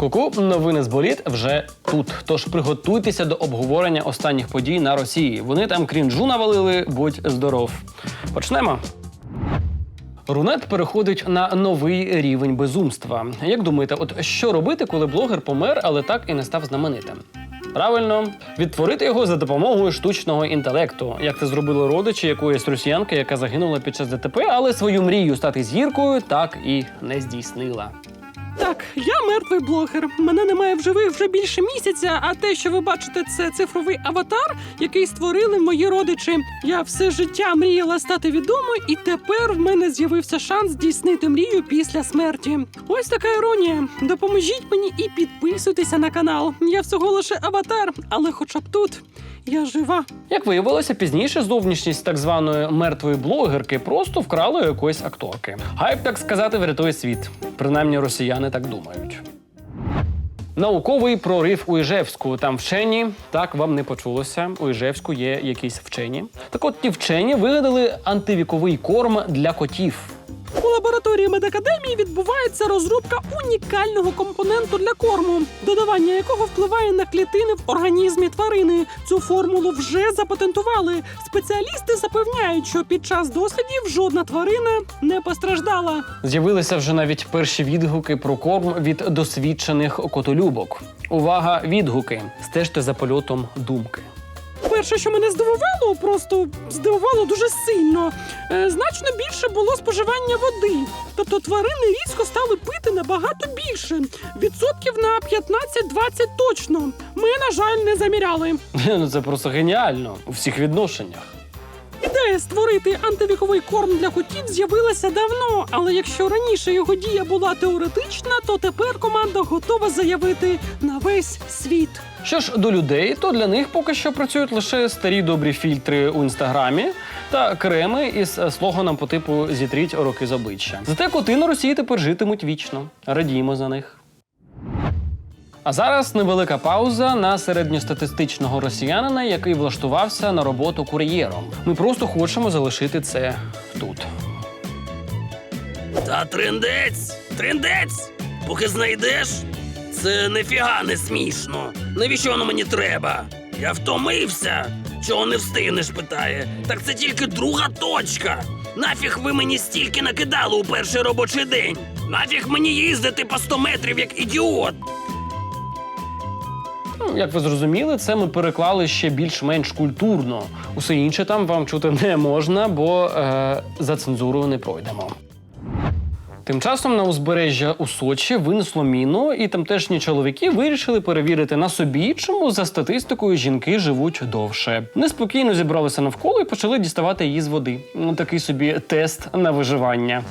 Ку-ку, новини з боліт вже тут. Тож приготуйтеся до обговорення останніх подій на Росії. Вони там крінжу навалили, будь здоров. Почнемо. Рунет переходить на новий рівень безумства. Як думаєте, от що робити, коли блогер помер, але так і не став знаменитим? Правильно, відтворити його за допомогою штучного інтелекту, як це зробили родичі якоїсь росіянки, яка загинула під час ДТП, але свою мрію стати зіркою так і не здійснила. Так, я мертвий блогер. Мене немає в живих вже більше місяця. А те, що ви бачите, це цифровий аватар, який створили мої родичі. Я все життя мріяла стати відомою, і тепер в мене з'явився шанс здійснити мрію після смерті. Ось така іронія. Допоможіть мені і підписуйтеся на канал. Я всього лише аватар, але хоча б тут я жива. Як виявилося, пізніше зовнішність так званої мертвої блогерки просто вкрали у якоїсь акторки. Хайп, так сказати, врятує світ. Принаймні росіяни так думають. Науковий прорив у Іжевську. Там вчені, так вам не почулося. У Іжевську є якісь вчені. Так от ті вчені вигадали антивіковий корм для котів. У лабораторії медакадемії відбувається розробка унікального компоненту для корму, додавання якого впливає на клітини в організмі тварини. Цю формулу вже запатентували. Спеціалісти запевняють, що під час дослідів жодна тварина не постраждала. З'явилися вже навіть перші відгуки про корм від досвідчених котолюбок. Увага, відгуки! Стежте за польотом думки. Перше, що мене здивувало, просто здивувало дуже сильно. Е, значно більше було споживання води. Тобто тварини різко стали пити набагато більше. Відсотків на 15-20 точно. Ми, на жаль, не заміряли. Ну це просто геніально у всіх відношеннях. Ідея створити антивіковий корм для котів з'явилася давно, але якщо раніше його дія була теоретична, то тепер команда готова заявити на весь світ. Що ж до людей, то для них поки що працюють лише старі добрі фільтри у інстаграмі та креми із слоганом по типу Зітріть роки з обличчя. Зате коти на Росії тепер житимуть вічно. Радіємо за них. А зараз невелика пауза на середньостатистичного росіянина, який влаштувався на роботу кур'єром. Ми просто хочемо залишити це тут. Та трендець! Трендець! Поки знайдеш, це нефіга не смішно. Навіщо воно мені треба? Я втомився. Чого не встигнеш, питає. Так це тільки друга точка. Нафіг ви мені стільки накидали у перший робочий день. Нафіг мені їздити по 100 метрів як ідіот. Ну, як ви зрозуміли, це ми переклали ще більш-менш культурно. Усе інше там вам чути не можна, бо е, за цензурою не пройдемо. Тим часом на узбережжя у Сочі винесло міну, і тамтешні чоловіки вирішили перевірити на собі, чому за статистикою жінки живуть довше. Неспокійно зібралися навколо і почали діставати її з води. Такий собі тест на виживання.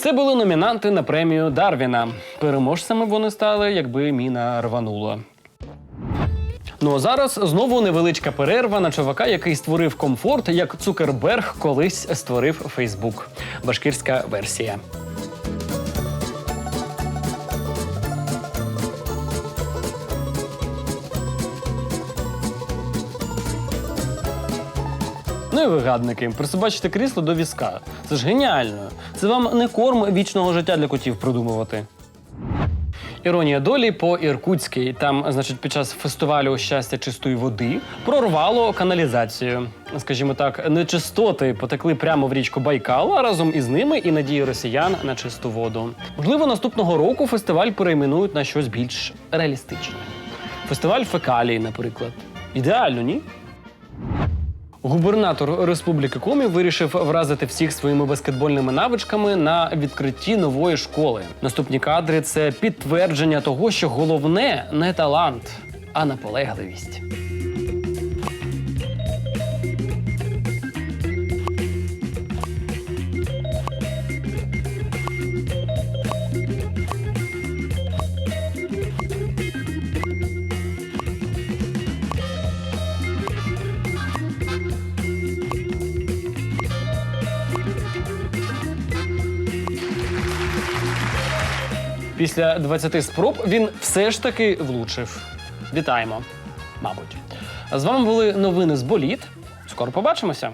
Це були номінанти на премію Дарвіна. Переможцями вони стали, якби міна рванула. Ну а зараз знову невеличка перерва на чувака, який створив комфорт, як Цукерберг колись створив Фейсбук. Башкірська версія. Ну і вигадники, присобачите крісло до візка. Це ж геніально. Це вам не корм вічного життя для котів придумувати. Іронія долі по Іркутській. Там, значить, під час фестивалю щастя чистої води прорвало каналізацію. Скажімо так, нечистоти потекли прямо в річку Байкал, а разом із ними і надії росіян на чисту воду. Можливо, наступного року фестиваль перейменують на щось більш реалістичне. Фестиваль фекалій, наприклад. Ідеально, ні? Губернатор Республіки Комі вирішив вразити всіх своїми баскетбольними навичками на відкритті нової школи. Наступні кадри це підтвердження того, що головне не талант, а наполегливість. Після 20 спроб він все ж таки влучив. Вітаємо, мабуть. З вами були новини з боліт. Скоро побачимося.